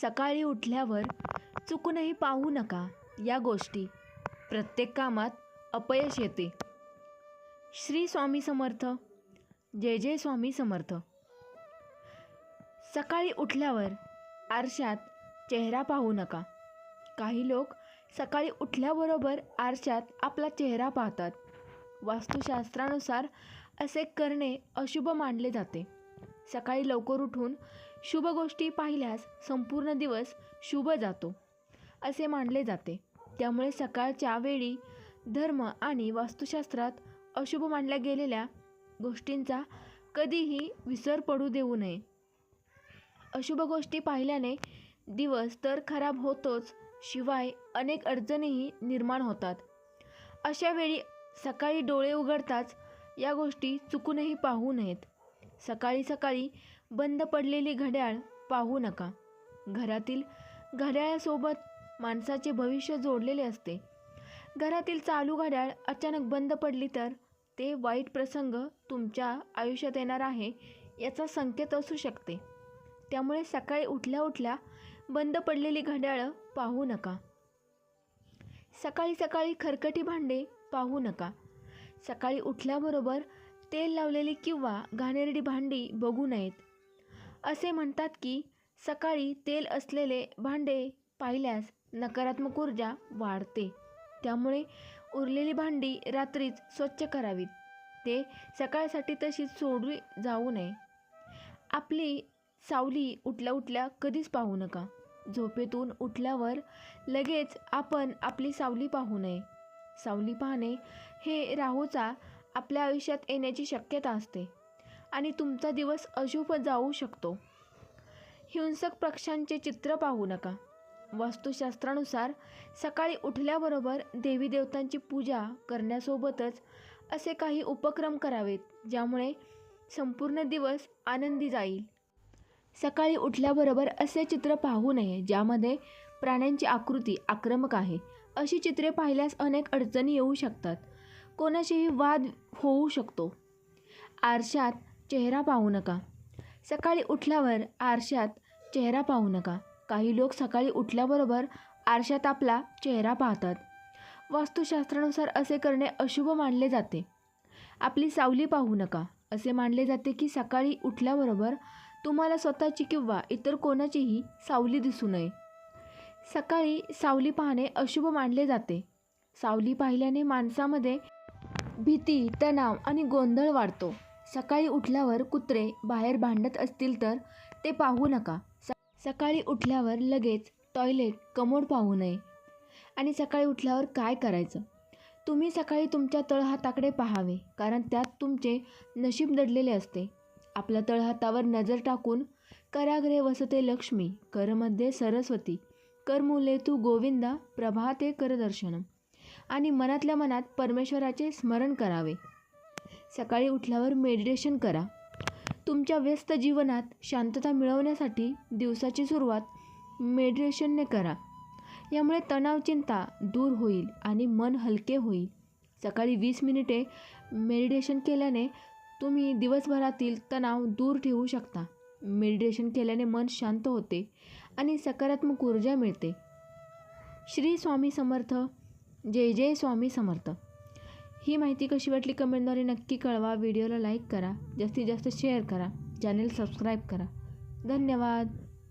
सकाळी उठल्यावर चुकूनही पाहू नका या गोष्टी. प्रत्येक कामात अपयश येते. श्री स्वामी समर्थ. जय जय स्वामी समर्थ. सकाळी उठल्यावर आरशात चेहरा पाहू नका. काही लोक सकाळी उठल्याबरोबर आरशात आपला चेहरा पाहतात. वास्तुशास्त्रानुसार असे करणे अशुभ मानले जाते. सकाळी लवकर उठून शुभ गोष्टी पाहिल्यास संपूर्ण दिवस शुभ जातो असे मानले जाते. त्यामुळे सकाळच्या वेळी धर्म आणि वास्तुशास्त्रात अशुभ मानल्या गेलेल्या गोष्टींचा कधीही विसर पडू देऊ नये. अशुभ गोष्टी पाहिल्याने दिवस तर खराब होतोच शिवाय अनेक अडचणीही निर्माण होतात. अशा वेळी सकाळी डोळे उघडताच या गोष्टी चुकूनही पाहू नयेत. सकाळी सकाळी बंद पडलेली घड्याळ पाहू नका. घरातील घड्याळासोबत माणसाचे भविष्य जोडलेले असते. घरातील चालू घड्याळ अचानक बंद पडली तर ते वाईट प्रसंग तुमच्या आयुष्यात येणार आहे याचा संकेत असू शकते. त्यामुळे सकाळी उठल्या उठल्या बंद पडलेली घड्याळं पाहू नका. सकाळी सकाळी खरकटी भांडे पाहू नका. सकाळी उठल्याबरोबर तेल लावलेली किंवा घाणेरडी भांडी बघू नयेत. असे म्हणतात की सकाळी तेल असलेले भांडे पाहिल्यास नकारात्मक ऊर्जा वाढते. त्यामुळे उरलेली भांडी रात्रीच स्वच्छ करावीत. ते सकाळसाठी तशीच सोडली जाऊ नये. आपली सावली उठल्या उठल्या कधीच पाहू नका. झोपेतून उठल्यावर लगेच आपण आपली सावली पाहू नये. सावली पाहणे हे राहूचा आपल्या आयुष्यात येण्याची शक्यता असते. आणि तुमचा दिवस अशुभ जाऊ शकतो. हिंसक पक्ष्यांचे चित्र पाहू नका. वास्तुशास्त्रानुसार सकाळी उठल्याबरोबर देवी देवतांची पूजा करण्यासोबतच असे काही उपक्रम करावेत ज्यामुळे संपूर्ण दिवस आनंदी जाईल. सकाळी उठल्याबरोबर असे चित्र पाहू नये ज्यामध्ये प्राण्यांची आकृती आक्रमक आहे. अशी चित्रे पाहिल्यास अनेक अडचणी येऊ शकतात. कोणाशीही वाद होऊ शकतो. आरशात चेहरा पाहू नका. सकाळी उठल्यावर आरशात चेहरा पाहू नका. काही लोक सकाळी उठल्याबरोबर आरशात आपला चेहरा पाहतात. वास्तुशास्त्रानुसार असे करणे अशुभ मानले जाते. आपली सावली पाहू नका. असे मानले जाते की सकाळी उठल्याबरोबर तुम्हाला स्वतःची किंवा इतर कोणाचीही सावली दिसू नये. सकाळी सावली पाहणे अशुभ मानले जाते. सावली पाहिल्याने माणसामध्ये भीती तणाव आणि गोंधळ वाढतो. सकाळी उठल्यावर कुत्रे बाहेर भांडत असतील तर ते पाहू नका. स सकाळी उठल्यावर लगेच टॉयलेट कमोड पाहू नये. आणि सकाळी उठल्यावर काय करायचं? तुम्ही सकाळी तुमच्या तळहाताकडे पाहावे कारण त्यात तुमचे नशीब दडलेले असते. आपल्या तळहातावर नजर टाकून कराग्रे वसते लक्ष्मी करमध्ये सरस्वती करमुले तू गोविंदा प्रभाते करदर्शनम. आणि मनातल्या मनात परमेश्वराचे स्मरण करावे. सकाळी उठल्यावर मेडिटेशन करा. तुमच्या व्यस्त जीवनात शांतता मिळवण्यासाठी दिवसाची सुरुवात मेडिटेशनने करा. यामुळे तणाव चिंता दूर होईल आणि मन हलके होईल. सकाळी वीस मिनिटे मेडिटेशन केल्याने तुम्ही दिवसभरातील तणाव दूर ठेवू शकता. मेडिटेशन केल्याने मन शांत होते आणि सकारात्मक ऊर्जा मिळते. श्री स्वामी समर्थ. जय जय स्वामी समर्थ. ही माहिती कशी वाटली कमेंटद्वारे नक्की कळवा. व्हिडिओला लाईक करा. जास्तीत जास्त शेअर करा. चॅनेल सबस्क्राईब करा. धन्यवाद.